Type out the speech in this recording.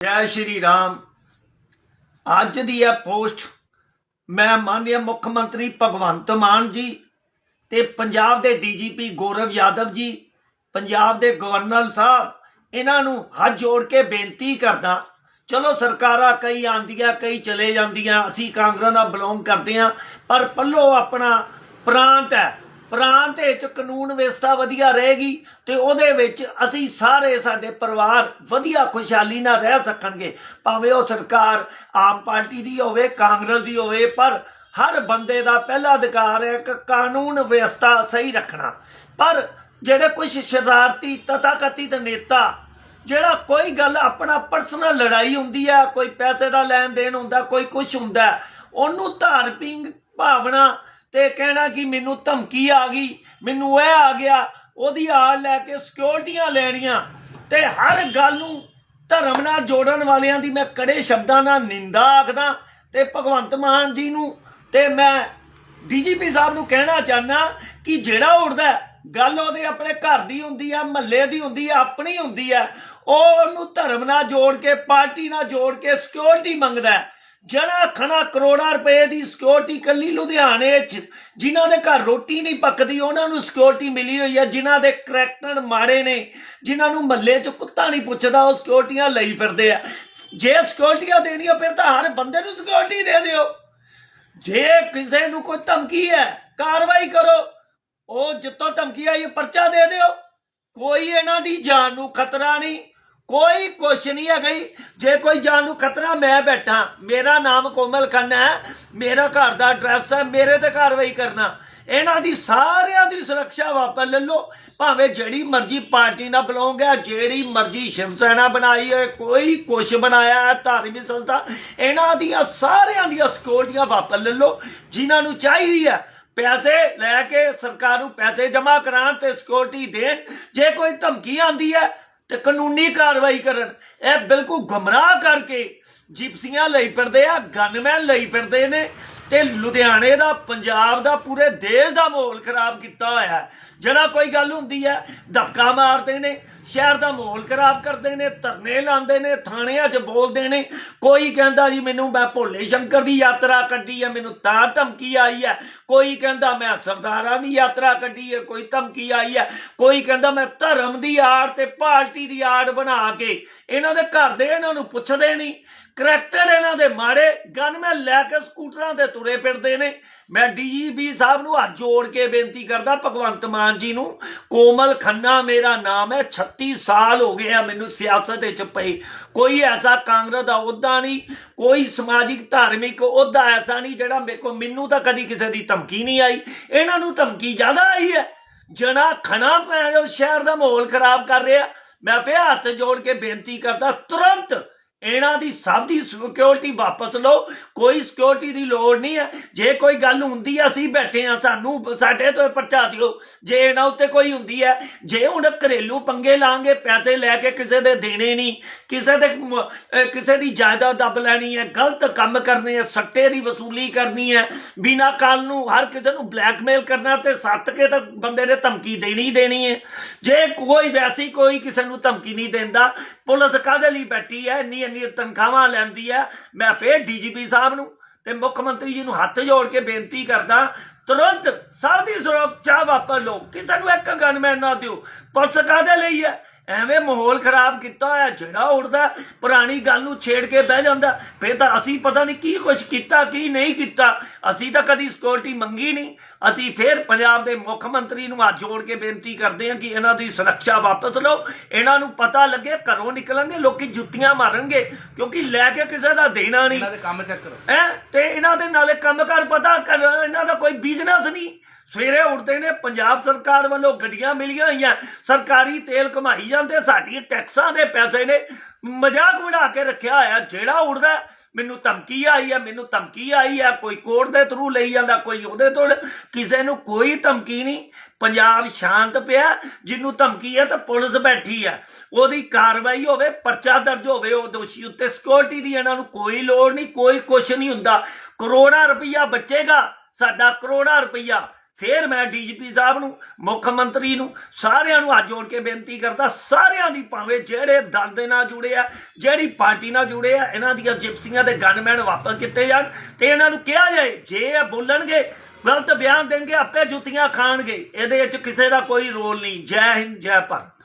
ਜੈ ਸ਼੍ਰੀ ਰਾਮ। ਅੱਜ ਦੀ ਇਹ ਪੋਸਟ ਮੈਂ ਮਾਨਯ ਮੁੱਖ ਮੰਤਰੀ ਭਗਵੰਤ ਮਾਨ ਜੀ ਤੇ ਪੰਜਾਬ ਦੇ ਡੀਜੀਪੀ ਗੌਰਵ ਯਾਦਵ ਜੀ, ਪੰਜਾਬ ਦੇ ਗਵਰਨਰ ਸਾਹਿਬ, ਇਹਨਾਂ ਨੂੰ ਹੱਥ ਜੋੜ ਕੇ ਬੇਨਤੀ ਕਰਦਾ, ਚਲੋ ਸਰਕਾਰਾਂ ਕਈ ਆਂਦੀਆਂ ਕਈ ਚਲੇ ਜਾਂਦੀਆਂ, ਅਸੀਂ ਕਾਂਗਰਸ ਨਾਲ ਬਿਲੋਂਗ ਕਰਦੇ ਹਾਂ, ਪਰ ਪੱਲੋ ਆਪਣਾ ਪ੍ਰਾਂਤ ਹੈ। ਪ੍ਰਾਂਤ ਵਿੱਚ ਕਾਨੂੰਨ ਵਿਵਸਥਾ ਵਧੀਆ ਰਹੇਗੀ ਤੇ ਉਹਦੇ ਵਿੱਚ ਅਸੀਂ ਸਾਰੇ ਸਾਡੇ ਪਰਿਵਾਰ ਵਧੀਆ ਖੁਸ਼ਹਾਲੀ ਨਾਲ ਰਹਿ ਸਕਣਗੇ। ਭਾਵੇਂ ਉਹ ਸਰਕਾਰ ਆਮ ਪਾਰਟੀ ਦੀ ਹੋਵੇ, ਕਾਂਗਰਸ ਦੀ ਹੋਵੇ, ਪਰ ਹਰ ਬੰਦੇ ਦਾ ਪਹਿਲਾ ਅਧਿਕਾਰ ਹੈ ਕਿ ਕਾਨੂੰਨ ਵਿਵਸਥਾ ਸਹੀ ਰੱਖਣਾ। ਪਰ ਜਿਹੜੇ ਕੁਝ ਸ਼ਰਾਰਤੀ, ਤਥਾਕਥਿਤ ਨੇਤਾ, ਜਿਹੜਾ ਕੋਈ ਗੱਲ ਆਪਣਾ ਪਰਸਨਲ ਲੜਾਈ ਹੁੰਦੀ ਹੈ, ਕੋਈ ਪੈਸੇ ਦਾ ਲੈਣ ਦੇਣ ਹੁੰਦਾ, ਕੋਈ ਕੁਝ ਹੁੰਦਾ, ਉਹਨੂੰ ਧਾਰਮਿਕ ਭਾਵਨਾ ਤੇ ਕਹਿਣਾ ਕਿ ਮੈਨੂੰ ਧਮਕੀ ਆ ਗਈ, ਮੈਨੂੰ ਇਹ ਆ ਗਿਆ, ਉਹਦੀ ਆੜ ਲੈ ਕੇ ਸਿਕਿਉਰਟੀਆਂ ਲੈਣੀਆਂ ਤੇ ਹਰ ਗੱਲ ਨੂੰ ਧਰਮ ਨਾਲ ਜੋੜਨ ਵਾਲਿਆਂ ਦੀ ਮੈਂ ਕੜੇ ਸ਼ਬਦਾਂ ਨਾਲ ਨਿੰਦਾ ਆਖਦਾ ਤੇ ਭਗਵੰਤ ਮਾਨ ਜੀ ਨੂੰ ਤੇ ਮੈਂ ਡੀਜੀਪੀ ਸਾਹਿਬ ਨੂੰ ਕਹਿਣਾ ਚਾਹਨਾ ਕਿ ਜਿਹੜਾ ਉੜਦਾ ਗੱਲ ਉਹਦੇ ਆਪਣੇ ਘਰ ਦੀ ਹੁੰਦੀ ਆ, ਮਹੱਲੇ ਦੀ ਹੁੰਦੀ ਆ, ਆਪਣੀ ਹੁੰਦੀ ਆ, ਉਹ ਉਹਨੂੰ ਧਰਮ ਨਾਲ ਜੋੜ ਕੇ, ਪਾਰਟੀ ਨਾਲ ਜੋੜ ਕੇ ਸਿਕਿਉਰਿਟੀ ਮੰਗਦਾ ਜਣਾ ਖਣਾ ਕਰੋੜਾਂ ਰੁਪਏ ਦੀ ਸਿਕਿਉਰਿਟੀ ਕੱਲੀ ਲੁਧਿਆਣੇ 'ਚ, ਜਿਨ੍ਹਾਂ ਦੇ ਘਰ ਰੋਟੀ ਨਹੀਂ ਪੱਕਦੀ, ਉਹਨਾਂ ਨੂੰ ਸਿਕਿਉਰਿਟੀ ਮਿਲੀ ਹੋਈ ਹੈ ਜਿਨ੍ਹਾਂ ਦੇ ਕਰੈਕਟਰ ਮਾੜੇ ਨੇ, ਜਿਨ੍ਹਾਂ ਨੂੰ ਮਹੱਲੇ 'ਚ ਕੁੱਤਾ ਨਹੀਂ ਪੁੱਛਦਾ, ਉਹ ਸਿਕਿਉਰਿਟੀਆਂ ਲਈ ਫਿਰਦੇ ਆ। ਜੇ ਸਿਕਿਉਰਿਟੀਆਂ ਦੇਣੀਆਂ, ਫਿਰ ਤਾਂ ਹਰ ਬੰਦੇ ਨੂੰ ਸਿਕਿਉਰਿਟੀ ਦੇ ਦਿਓ। ਜੇ ਕਿਸੇ ਨੂੰ ਕੋਈ ਧਮਕੀ ਹੈ, ਕਾਰਵਾਈ ਕਰੋ। ਉਹ ਜਿੱਤੋਂ ਧਮਕੀ ਆਈ ਪਰਚਾ ਦੇ ਦਿਓ। ਕੋਈ ਇਹਨਾਂ ਦੀ ਜਾਨ ਨੂੰ ਖਤਰਾ ਨਹੀਂ। ਕੋਈ ਕੁਛ ਨਹੀਂ ਹੈ ਗਈ। ਜੇ ਕੋਈ ਜਾਨ ਨੂੰ ਖਤਰਾ, ਮੈਂ ਬੈਠਾ। ਮੇਰਾ ਨਾਮ ਕੋਮਲ ਖੰਨਾ ਹੈ। ਮੇਰਾ ਘਰ ਦਾ ਐਡਰੈਸ ਹੈ। ਮੇਰੇ ਤੇ ਕਾਰਵਾਈ ਕਰਨਾ। ਇਹਨਾਂ ਦੀ ਸਾਰਿਆਂ ਦੀ ਸੁਰੱਖਿਆ ਵਾਪਸ ਲੈ ਲਓ। ਭਾਵੇਂ ਜਿਹੜੀ ਮਰਜ਼ੀ ਪਾਰਟੀ ਨਾਲ ਬਿਲੋਂਗ ਹੈ, ਜਿਹੜੀ ਮਰਜ਼ੀ ਸ਼ਿਵ ਸੈਨਾ ਬਣਾਈ ਹੈ ਕੋਈ ਕੁਛ ਬਣਾਇਆ ਹੈ, ਧਾਰਮਿਕ ਸੰਸਥਾ, ਇਹਨਾਂ ਦੀਆਂ ਸਾਰਿਆਂ ਦੀਆਂ ਸਿਕਿਉਰਟੀਆਂ ਵਾਪਸ ਲੈ ਲਓ। ਜਿਨ੍ਹਾਂ ਨੂੰ ਚਾਹੀਦੀ ਹੈ, ਪੈਸੇ ਲੈ ਕੇ ਸਰਕਾਰ ਨੂੰ ਪੈਸੇ ਜਮ੍ਹਾਂ ਕਰਾਉਣ ਤੇ ਸਿਕਿਉਰਿਟੀ ਦੇਣ। ਜੇ ਕੋਈ ਧਮਕੀ ਆਂਦੀ ਹੈ ਤੇ ਕਾਨੂੰਨੀ ਕਾਰਵਾਈ ਕਰਨ। ਇਹ ਬਿਲਕੁਲ ਗਮਰਾਹ ਕਰਕੇ ਜਿਪਸੀਆਂ ਲਈ ਫਿਰਦੇ ਆ, ਗਨਮੈਨ ਲਈ ਫਿਰਦੇ ਨੇ ਤੇ ਲੁਧਿਆਣੇ ਦਾ, ਪੰਜਾਬ ਦਾ, ਪੂਰੇ ਦੇਸ਼ ਦਾ ਮਾਹੌਲ ਖਰਾਬ ਕੀਤਾ ਹੋਇਆ ਜਿਹੜਾ ਕੋਈ ਗੱਲ ਹੁੰਦੀ ਹੈ, ਧੱਕਾ ਮਾਰਦੇ ਨੇ। ਸ਼ਹਿਰ ਦਾ ਮਾਹੌਲ ਖਰਾਬ ਕਰਦੇ ਨੇ, ਧਰਨੇ ਲਾਉਂਦੇ ਨੇ, ਥਾਣਿਆਂ 'ਚ ਬੋਲਦੇ ਨੇ। ਕੋਈ ਕਹਿੰਦਾ ਜੀ ਮੈਨੂੰ ਮੈਂ ਭੋਲੇ ਸ਼ੰਕਰ ਦੀ ਯਾਤਰਾ ਕੱਢੀ ਹੈ ਮੈਨੂੰ ਤਾਂ ਧਮਕੀ ਆਈ ਹੈ ਕੋਈ ਕਹਿੰਦਾ ਮੈਂ ਸਰਦਾਰਾਂ ਦੀ ਯਾਤਰਾ ਕੱਢੀ ਹੈ ਕੋਈ ਧਮਕੀ ਆਈ ਹੈ ਕੋਈ ਕਹਿੰਦਾ ਮੈਂ ਧਰਮ ਦੀ ਆੜ ਤੇ ਪਾਰਟੀ ਦੀ ਆੜ ਬਣਾ ਕੇ ਇਹਨਾਂ ਦੇ ਘਰ ਦੇ ਇਹਨਾਂ ਨੂੰ ਪੁੱਛਦੇ ਨਹੀਂ। ਕਰੈਕਟਰ ਇਹਨਾਂ ਦੇ ਮਾੜੇ। ਗਨਮੈਨ ਲੈ ਕੇ ਸਕੂਟਰਾਂ ਤੇ ਤੁਰੇ ਫਿਰਦੇ ਨੇ। ਮੈਂ ਡੀਜੀਪੀ ਸਾਹਿਬ ਨੂੰ ਹੱਥ ਜੋੜ ਕੇ ਬੇਨਤੀ ਕਰਦਾ, ਭਗਵੰਤ ਮਾਨ ਜੀ ਨੂੰ, ਕੋਮਲ ਖੰਨਾ ਮੇਰਾ ਨਾਮ ਹੈ 36 ਸਾਲ ਹੋ ਗਏ ਆ ਮੈਨੂੰ ਸਿਆਸਤ ਵਿੱਚ ਪਈ। ਕੋਈ ਐਸਾ ਕਾਂਗਰਸ ਦਾ ਅਹੁਦਾ ਨਹੀਂ, ਕੋਈ ਸਮਾਜਿਕ, ਧਾਰਮਿਕ ਅਹੁਦਾ ਐਸਾ ਨਹੀਂ ਜਿਹੜਾ ਮੇਰੇ ਕੋ ਮੈਨੂੰ ਤਾਂ ਕਦੀ ਕਿਸੇ ਦੀ ਧਮਕੀ ਨਹੀਂ ਆਈ। ਇਹਨਾਂ ਨੂੰ ਧਮਕੀ ਜ਼ਿਆਦਾ ਆਈ ਹੈ। ਜਣਾ ਖਣਾ ਪੈ ਸ਼ਹਿਰ ਦਾ ਮਾਹੌਲ ਖਰਾਬ ਕਰ ਰਿਹਾ। ਮੈਂ ਫੇਰ ਹੱਥ ਜੋੜ ਕੇ ਬੇਨਤੀ ਕਰਦਾ, ਤੁਰੰਤ ਇਹਨਾਂ ਦੀ ਸਭ ਦੀ ਸਿਕਿਉਰਿਟੀ ਵਾਪਸ ਲਓ। ਕੋਈ ਸਿਕਿਉਰਿਟੀ ਦੀ ਲੋੜ ਨਹੀਂ ਹੈ। ਜੇ ਕੋਈ ਗੱਲ ਹੁੰਦੀ ਹੈ ਅਸੀਂ ਬੈਠੇ ਆ ਸਾਨੂੰ ਸਾਡੇ ਤੋਂ ਪਰਚਾ ਦਿਓ। ਜੇ ਇਹਨਾਂ ਉੱਤੇ ਕੋਈ ਹੁੰਦੀ ਹੈ, ਜੇ ਹੁਣ ਘਰੇਲੂ ਪੰਗੇ ਲਾਂਗੇ, ਪੈਸੇ ਲੈ ਕੇ ਕਿਸੇ ਦੇ ਦੇਣੇ ਨਹੀਂ, ਕਿਸੇ ਦੇ ਕਿਸੇ ਦੀ ਜਾਇਦਾਦ ਦੱਬ ਲੈਣੀ ਹੈ, ਗਲਤ ਕੰਮ ਕਰਨੇ ਹੈ, ਸੱਟੇ ਦੀ ਵਸੂਲੀ ਕਰਨੀ ਹੈ, ਬਿਨਾ ਕਾਲ ਨੂੰ ਹਰ ਕਿਸੇ ਨੂੰ ਬਲੈਕਮੇਲ ਕਰਨਾ ਤੇ ਸੱਤ ਕੇ ਤਾਂ ਬੰਦੇ ਨੇ ਧਮਕੀ ਦੇਣੀ ਦੇਣੀ ਹੈ। ਜੇ ਕੋਈ ਵੈਸੀ ਕੋਈ ਕਿਸੇ ਨੂੰ ਧਮਕੀ ਨਹੀਂ ਦਿੰਦਾ ਪੁਲਿਸ ਕਾਹਦੇ ਲਈ ਬੈਠੀ ਹੈ ਇੰਨੀ ਇੰਨੀ ਤਨਖਾਹਾਂ ਲੈਂਦੀ ਹੈ ਮੈਂ ਫੇਰ ਡੀਜੀਪੀ ਸਾਹਿਬ ਨੂੰ ਤੇ ਮੁੱਖ ਮੰਤਰੀ ਜੀ ਨੂੰ ਹੱਥ ਜੋੜ ਕੇ ਬੇਨਤੀ ਕਰਦਾ, ਤੁਰੰਤ ਸਭ ਦੀ ਸੁਰੱਖਿਆ ਵਾਪਸ ਲਓ। ਕਿਸੇ ਨੂੰ ਇੱਕ ਗਨਮੈਨ ਨਾ ਦਿਓ। ਪੁਲਿਸ ਕਾਹਦੇ ਲਈ ਹੈ ਐਵੇਂ ਮਾਹੌਲ ਖਰਾਬ ਕੀਤਾ ਹੋਇਆ ਜਿਹੜਾ ਉੜਦਾ ਪੁਰਾਣੀ ਗੱਲ ਨੂੰ ਛੇੜ ਕੇ ਬਹਿ ਜਾਂਦਾ ਫੇਰ ਤਾਂ ਅਸੀਂ ਪਤਾ ਨਹੀਂ ਕੀ ਕੁਝ ਕੀਤਾ ਕੀ ਨਹੀਂ ਕੀਤਾ। ਅਸੀਂ ਤਾਂ ਕਦੀ ਸਿਕਿਉਰਿਟੀ ਮੰਗੀ ਨਹੀਂ। ਅਸੀਂ ਫੇਰ ਪੰਜਾਬ ਦੇ ਮੁੱਖ ਮੰਤਰੀ ਨੂੰ ਹੱਥ ਜੋੜ ਕੇ ਬੇਨਤੀ ਕਰਦੇ ਹਾਂ ਕਿ ਇਹਨਾਂ ਦੀ ਸੁਰੱਖਿਆ ਵਾਪਸ ਲਓ। ਇਹਨਾਂ ਨੂੰ ਪਤਾ ਲੱਗੇ ਘਰੋਂ ਨਿਕਲਣਗੇ ਲੋਕੀ ਜੁੱਤੀਆਂ ਮਾਰਨਗੇ ਕਿਉਂਕਿ ਲੈ ਕੇ ਕਿਸੇ ਦਾ ਦੇਣਾ ਨਹੀਂ। ਇਹਨਾਂ ਦੇ ਕੰਮ ਚੈੱਕ ਕਰੋ ਹੈ? ਤੇ ਇਹਨਾਂ ਦੇ ਨਾਲੇ ਕੰਮਕਾਰ ਪਤਾ ਇਹਨਾਂ ਦਾ ਕੋਈ ਬਿਜ਼ਨਸ ਨਹੀਂ। ਸਵੇਰੇ ਉੱਠਦੇ ਨੇ, ਪੰਜਾਬ ਸਰਕਾਰ ਵੱਲੋਂ ਗੱਡੀਆਂ ਮਿਲੀਆਂ ਹੋਈਆਂ। ਸਰਕਾਰੀ ਤੇਲ ਕਮਾਈ ਜਾਂਦੇ ਸਾਡੀ ਟੈਕਸਾਂ ਦੇ ਪੈਸੇ ਨੇ। ਮਜ਼ਾਕ ਬਣਾ ਕੇ ਰੱਖਿਆ ਹੋਇਆ, ਜਿਹੜਾ ਉੱਠਦਾ, ਮੈਨੂੰ ਧਮਕੀ ਆਈ ਹੈ, ਮੈਨੂੰ ਧਮਕੀ ਆਈ ਹੈ। ਕੋਈ ਕੋਰਟ ਦੇ ਥਰੂ ਲਈ ਜਾਂਦਾ, ਕੋਈ ਉਹਦੇ ਤੋਂ ਕਿਸੇ ਨੂੰ ਕੋਈ ਧਮਕੀ ਨਹੀਂ। ਪੰਜਾਬ ਸ਼ਾਂਤ ਪਿਆ, ਜਿਹਨੂੰ ਧਮਕੀ ਹੈ ਤਾਂ ਪੁਲਿਸ ਬੈਠੀ ਹੈ। ਉਹਦੀ ਕਾਰਵਾਈ ਹੋਵੇ, ਪਰਚਾ ਦਰਜ ਹੋਵੇ, ਉਹ ਦੋਸ਼ੀ ਉੱਤੇ ਸਿਕਿਉਰਿਟੀ ਦੀ ਇਹਨਾਂ ਨੂੰ ਕੋਈ ਲੋੜ ਨਹੀਂ, ਕੋਈ ਕੁਛ ਨਹੀਂ ਹੁੰਦਾ। ਕਰੋੜਾਂ ਰੁਪਈਆ ਬਚੇਗਾ, ਸਾਡਾ ਕਰੋੜਾਂ ਰੁਪਈਆ। ਫੇਰ ਮੈਂ ਡੀਜੀਪੀ ਸਾਹਿਬ ਨੂੰ, ਮੁੱਖ ਮੰਤਰੀ ਨੂੰ, ਸਾਰਿਆਂ ਨੂੰ ਹੱਥ ਜੋੜ ਕੇ ਬੇਨਤੀ ਕਰਦਾ, ਸਾਰਿਆਂ ਦੀ ਭਾਵੇਂ ਜਿਹੜੇ ਦਲ ਦੇ ਨਾਲ ਜੁੜੇ ਆ, ਜਿਹੜੀ ਪਾਰਟੀ ਨਾਲ ਜੁੜੇ ਆ, ਇਹਨਾਂ ਦੀਆਂ ਜਿਪਸੀਆਂ ਦੇ ਗਨਮੈਨ ਵਾਪਸ ਕੀਤੇ ਜਾਣ ਤੇ ਇਹਨਾਂ ਨੂੰ ਕਿਹਾ ਜਾਏ, ਜੇ ਇਹ ਬੋਲਣਗੇ, ਗਲਤ ਬਿਆਨ ਦੇਣਗੇ, ਆਪੇ ਜੁੱਤੀਆਂ ਖਾਣਗੇ, ਇਹਦੇ ਵਿੱਚ ਕਿਸੇ ਦਾ ਕੋਈ ਰੋਲ ਨਹੀਂ। ਜੈ ਹਿੰਦ, ਜੈ ਭਾਰਤ।